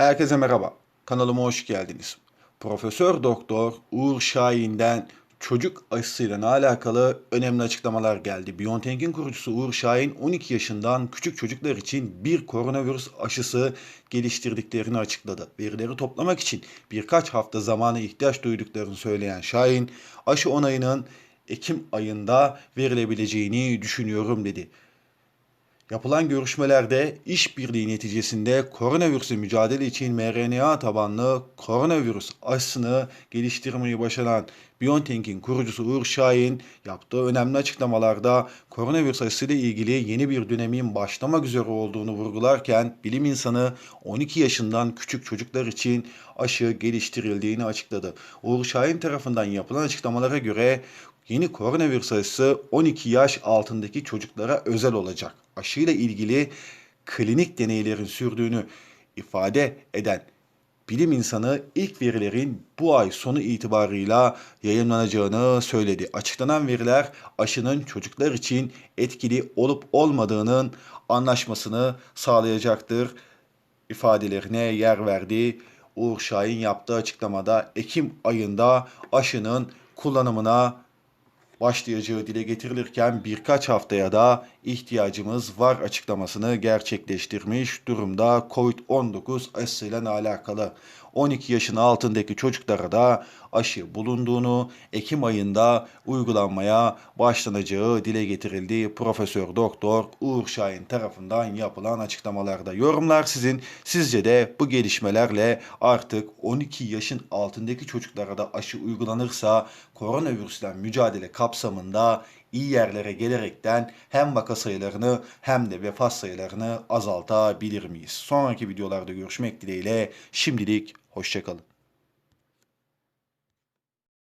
Herkese merhaba. Kanalıma hoş geldiniz. Profesör Doktor Uğur Şahin'den çocuk aşısıyla alakalı önemli açıklamalar geldi. BioNTech'in kurucusu Uğur Şahin 12 yaşından küçük çocuklar için bir koronavirüs aşısı geliştirdiklerini açıkladı. Verileri toplamak için birkaç hafta zamana ihtiyaç duyduklarını söyleyen Şahin, aşı onayının Ekim ayında verilebileceğini düşünüyorum dedi. Yapılan görüşmelerde işbirliği neticesinde koronavirüsü mücadele için mRNA tabanlı koronavirüs aşısını geliştirmeyi başaran BioNTech'in kurucusu Uğur Şahin yaptığı önemli açıklamalarda koronavirüs aşısı ile ilgili yeni bir dönemin başlamak üzere olduğunu vurgularken bilim insanı 12 yaşından küçük çocuklar için aşı geliştirildiğini açıkladı. Uğur Şahin tarafından yapılan açıklamalara göre Yeni koronavirüs aşısı 12 yaş altındaki çocuklara özel olacak. Aşıyla ilgili klinik deneylerin sürdüğünü ifade eden bilim insanı ilk verilerin bu ay sonu itibarıyla yayınlanacağını söyledi. Açıklanan veriler aşının çocuklar için etkili olup olmadığının anlaşmasını sağlayacaktır ifadelerine yer verdi. Uğur Şahin yaptığı açıklamada Ekim ayında aşının kullanımına başlayacağı dile getirilirken birkaç haftaya da ihtiyacımız var açıklamasını gerçekleştirmiş durumda COVID-19 aşısıyla alakalı. 12 yaşın altındaki çocuklara da aşı bulunduğunu Ekim ayında uygulanmaya başlanacağı dile getirildi. Profesör Doktor Uğur Şahin tarafından yapılan açıklamalarda. Yorumlar sizin. Sizce de bu gelişmelerle artık 12 yaşın altındaki çocuklara da aşı uygulanırsa koronavirüsle mücadele kapsamında iyi yerlere gelerekten hem vaka sayılarını hem de vefat sayılarını azaltabilir miyiz? Sonraki videolarda görüşmek dileğiyle şimdilik hoşçakalın.